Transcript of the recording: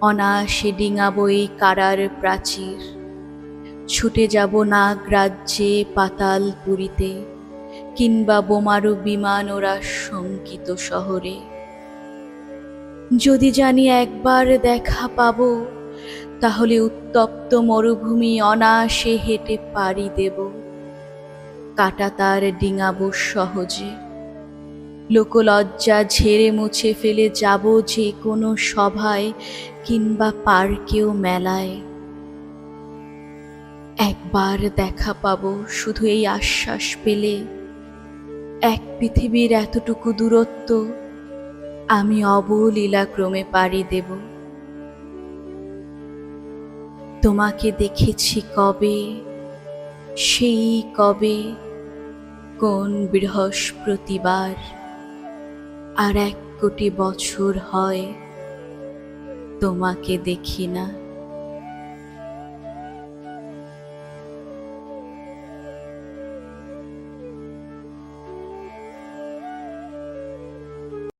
অনায়াসে ডিঙাবো এই কারার প্রাচীর। ছুটে যাব নাগ রাজ্যে পাতাল পুরীতে, কিংবা বোমারু বিমান ওরা শঙ্কিত শহরে। যদি জানি একবার দেখা পাবো, তাহলে উত্তপ্ত মরুভূমি অনায়াসে হেঁটে পাড়ি দেব। কাটা তার ডিঙাবো সহজে। লোকলজ্জা ঝেড়ে মুছে ফেলে যাব যে কোনো সভায় কিংবা পার্কেও মেলায়। একবার দেখা পাব শুধু এই আশ্বাস পেলে। এক পৃথিবীর এতটুকু দূরত্ব আমি অবলীলাক্রমে পাড়ি দেব। তোমাকে দেখেছি কবে? সেই কবে? কোন বৃহস্পতিবার? আর এক কোটি বছর হয় তোমাকে দেখি না।